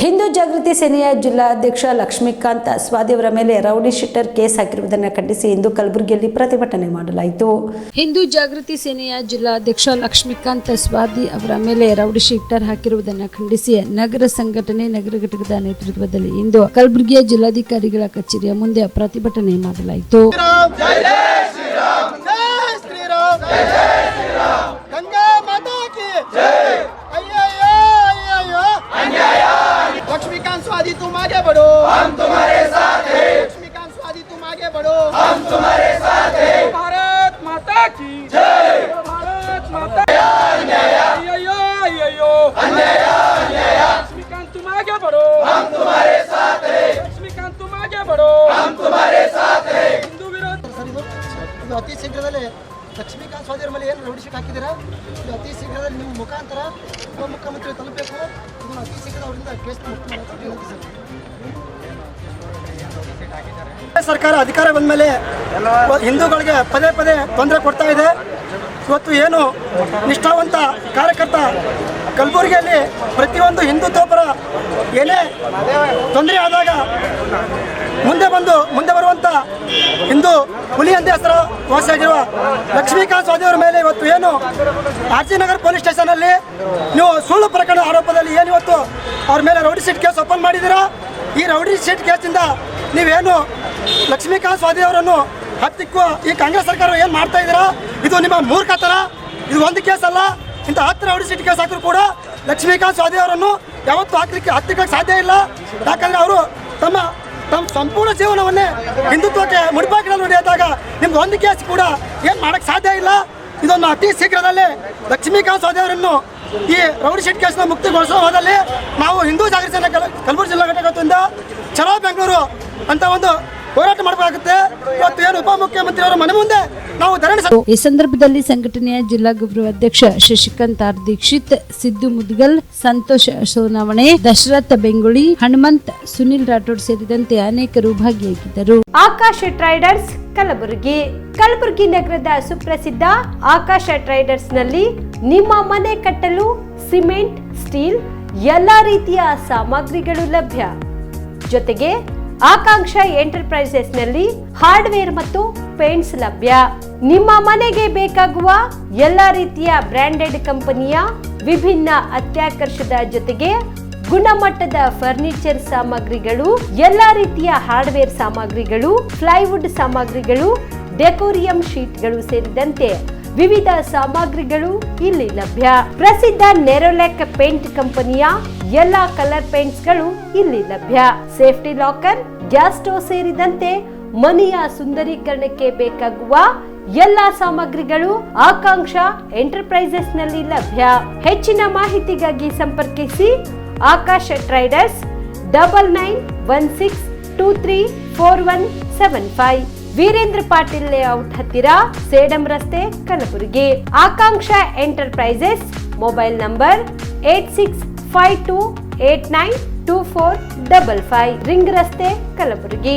ಹಿಂದೂ ಜಾಗೃತಿ ಸೇನೆಯ ಜಿಲ್ಲಾಧ್ಯಕ್ಷ ಲಕ್ಷ್ಮೀಕಾಂತ್ ಸ್ವಾದಿಯವರ ಮೇಲೆ ರೌಡಿ ಶೀಟರ್ ಕೇಸ್ ಹಾಕಿರುವುದನ್ನು ಖಂಡಿಸಿ ಇಂದು ಕಲಬುರಗಿಯಲ್ಲಿ ಪ್ರತಿಭಟನೆ ಮಾಡಲಾಯಿತು. ಹಿಂದೂ ಜಾಗೃತಿ ಸೇನೆಯ ಜಿಲ್ಲಾಧ್ಯಕ್ಷ ಲಕ್ಷ್ಮೀಕಾಂತ್ ಸ್ವಾದಿ ಅವರ ಮೇಲೆ ರೌಡಿ ಶೀಟರ್ ಹಾಕಿರುವುದನ್ನು ಖಂಡಿಸಿ ನಗರ ಸಂಘಟನೆ ನಗರ ಘಟಕದ ನೇತೃತ್ವದಲ್ಲಿ ಇಂದು ಕಲಬುರಗಿಯ ಜಿಲ್ಲಾಧಿಕಾರಿಗಳ ಕಚೇರಿಯ ಮುಂದೆ ಪ್ರತಿಭಟನೆ ಮಾಡಲಾಯಿತು. बढ़ो हम तुम्हारे साथ हैं लक्ष्मीकांत स्वादी तुम आगे बढ़ो हम तुम्हारे साथ हैं भारत माता की जय भारत माता अन्याय अय्यो अय्यो अन्याय अन्याय लक्ष्मीकांत तुम आगे बढ़ो हम तुम्हारे साथ हैं लक्ष्मीकांत तुम आगे बढ़ो हम तुम्हारे साथ हैं हिंदू विरोध ಸರ್ ಇದು ಇದು ಅತಿ ಶೀಘ್ರದಲ್ಲೇ ಲಕ್ಷ್ಮೀಕಾಂತ್ ಸ್ವಾದಿಯವ್ರ ಮೇಲೆ ಏನು ರೌಡಿ ಶೀಟ್ ಹಾಕಿದ್ದೀರಾ ಇದು ಅತಿ ಶೀಘ್ರದಲ್ಲಿ ನಿಮ್ಮ ಮುಖಾಂತರ ಉಪಮುಖ್ಯಮಂತ್ರಿ ತಲುಪಬೇಕು ಇದನ್ನು ಅತಿ ಶೀಘ್ರ ಅವರಿಂದ ಕೇಸ್ ಮುಕ್ತ ಮಾಡೋದು ವಿನಂತಿ ಸರ್ ಸರ್ಕಾರ ಅಧಿಕಾರ ಬಂದ ಮೇಲೆ ಹಿಂದೂಗಳಿಗೆ ಪದೇ ಪದೇ ತೊಂದರೆ ಕೊಡ್ತಾ ಇದೆ. ಇವತ್ತು ಏನು ನಿಷ್ಠಾವಂತ ಕಾರ್ಯಕರ್ತ ಕಲಬುರಗಿಯಲ್ಲಿ ಪ್ರತಿಯೊಂದು ಹಿಂದುತ್ವಪರ ಏನೇ ತೊಂದರೆ ಆದಾಗ ಮುಂದೆ ಬಂದು ಮುಂದೆ ಬರುವಂತ ಹಿಂದೂ ಹುಲಿ ಅಂತ ಹೆಸರು ವಾಸಿಯಾಗಿರುವ ಲಕ್ಷ್ಮೀಕಾಂತ್ ಸ್ವಾದಿಯವರ ಮೇಲೆ ಇವತ್ತು ಏನು R G Nagar police station ಅಲ್ಲಿ ನೀವು ಸುಳ್ಳು ಪ್ರಕರಣ ಆರೋಪದಲ್ಲಿ ಏನು ಇವತ್ತು ಅವ್ರ ಮೇಲೆ ರೌಡಿ ಶೀಟ್ ಕೇಸ್ ಓಪನ್ ಮಾಡಿದ್ದೀರಾ? ಈ ರೌಡಿ ಶೀಟ್ ಕೇಸಿಂದ ನೀವೇನು ಲಕ್ಷ್ಮೀಕಾಂತ್ ಸ್ವಾದಿ ಅವರನ್ನು ಹತ್ತಿಕ್ಕು ಈ ಕಾಂಗ್ರೆಸ್ ಸರ್ಕಾರ ಏನು ಮಾಡ್ತಾ ಇದ್ದೀರಾ? ಇದು ನಿಮ್ಮ ಮೂರ್ಖತನ. ಇದು ಒಂದು ಕೇಸ್ ಅಲ್ಲ. ಇಂಥ ಹತ್ತು ರೌಡಿ ಶೀಟ್ ಕೇಸ್ ಹಾಕಿದ್ರು ಕೂಡ ಲಕ್ಷ್ಮೀಕಾಂತ್ ಸ್ವಾದಿ ಅವರನ್ನು ಯಾವತ್ತೂ ಹಾಕ್ಲಿಕ್ಕೆ ಹತ್ತಿಕ್ಕಕ್ಕೆ ಸಾಧ್ಯ ಇಲ್ಲ. ಯಾಕಂದ್ರೆ ಅವರು ತಮ್ಮ ತಮ್ಮ ಸಂಪೂರ್ಣ ಜೀವನವನ್ನೇ ಹಿಂದುತ್ವಕ್ಕೆ ಮುಡಿಪಾಕಿಡಲು ನಡೆದಾಗ ನಿಮ್ದು ಒಂದು ಕೇಸ್ ಕೂಡ ಏನು ಮಾಡಕ್ಕೆ ಸಾಧ್ಯ ಇಲ್ಲ. ಇದೊಂದು ಅತಿ ಶೀಘ್ರದಲ್ಲಿ ಲಕ್ಷ್ಮೀಕಾಂತ್ ಸ್ವಾದಿ ಅವರನ್ನು ಈ ರೌಡಿ ಶೀಟ್ ಕೇಸ್ನ ಮುಕ್ತಿಗೊಳಿಸುವ ಹೋದಲ್ಲಿ ನಾವು ಹಿಂದೂ ಜಾಗೃತಿಯನ್ನು ಕಲ- ಕಲಬುರಗಿ ಜಿಲ್ಲಾ ಘಟಕದಿಂದ ಚಲೋ ಬೆಂಗಳೂರು ಅಂತ ಒಂದು ಹೋರಾಟ ಮಾಡಬೇಕಾಗುತ್ತೆ. ಇವತ್ತು ಏನು ಉಪಮುಖ್ಯಮಂತ್ರಿಯವರ ಮನೆ ಮುಂದೆ ನಾವು ಧರಣಿ ಈ ಸಂದರ್ಭದಲ್ಲಿ ಸಂಘಟನೆಯ ಜಿಲ್ಲಾ ಗೌರವ ಅಧ್ಯಕ್ಷ ಶಶಿಕಾಂತ್ ಆರ್ ದೀಕ್ಷಿತ್ ಸಿದ್ದು ಮುದ್ಗಲ್ ಸಂತೋಷ ಸೋನಾವಣೆ ದಶರಥ ಬೆಂಗುಳಿ ಹನುಮಂತ್ ಸುನಿಲ್ ರಾಠೋಡ್ ಸೇರಿದಂತೆ ಅನೇಕರು ಭಾಗಿಯಾಗಿದ್ದರು. ಆಕಾಶ ಟ್ರೈಡರ್ಸ್ ಕಲಬುರಗಿ. ಕಲಬುರಗಿ ನಗರದ ಸುಪ್ರಸಿದ್ಧ ಆಕಾಶ ಟ್ರೈಡರ್ಸ್ನಲ್ಲಿ ನಿಮ್ಮ ಮನೆ ಕಟ್ಟಲು ಸಿಮೆಂಟ್ ಸ್ಟೀಲ್ ಎಲ್ಲಾ ರೀತಿಯ ಸಾಮಗ್ರಿಗಳು ಲಭ್ಯ. ಜೊತೆಗೆ ಆಕಾಂಕ್ಷ ಎಂಟರ್ಪ್ರೈಸಸ್ನಲ್ಲಿ ಹಾರ್ಡ್ವೇರ್ ಮತ್ತು ಪೇಂಟ್ಸ್ ಲಭ್ಯ. ನಿಮ್ಮ ಮನೆಗೆ ಬೇಕಾಗುವ ಎಲ್ಲ ರೀತಿಯ ಬ್ರಾಂಡೆಡ್ ಕಂಪನಿಯ ವಿಭಿನ್ನ ಅತ್ಯಾಕರ್ಷದ ಜೊತೆಗೆ ಗುಣಮಟ್ಟದ ಫರ್ನಿಚರ್ ಸಾಮಗ್ರಿಗಳು, ಎಲ್ಲ ರೀತಿಯ ಹಾರ್ಡ್ವೇರ್ ಸಾಮಗ್ರಿಗಳು ಫ್ಲೈವುಡ್ ಸಾಮಗ್ರಿಗಳು, ಡೆಕೋರಿಯಂ ಶೀಟ್ಗಳು ಸೇರಿದಂತೆ ವಿವಿಧ ಸಾಮಗ್ರಿಗಳು ಇಲ್ಲಿ ಲಭ್ಯ. ಪ್ರಸಿದ್ಧ ನೆರೋಲೆಕ್ ಪೇಂಟ್ ಕಂಪನಿಯ ಎಲ್ಲಾ ಕಲರ್ ಪೇಂಟ್ಸ್ಗಳು ಇಲ್ಲಿ ಲಭ್ಯ. ಸೇಫ್ಟಿ ಲಾಕರ್, ಗ್ಯಾಸ್ ಸ್ಟೋವ್ ಸೇರಿದಂತೆ ಮನೆಯ ಸುಂದರೀಕರಣಕ್ಕೆ ಬೇಕಾಗುವ ಎಲ್ಲಾ ಸಾಮಗ್ರಿಗಳು ಆಕಾಂಕ್ಷ ಎಂಟರ್ಪ್ರೈಸಸ್ನಲ್ಲಿ ಲಭ್ಯ. ಹೆಚ್ಚಿನ ಮಾಹಿತಿಗಾಗಿ ಸಂಪರ್ಕಿಸಿ Akash traders double nine one six two three four one seven five. Virendra Patil layout ಹತ್ತಿರ ಸೇಡಂ ರಸ್ತೆ Kalaburagi Akanksha enterprises mobile number eight six five two eight nine two four double five ring ರಸ್ತೆ ಕಲಬುರಗಿ.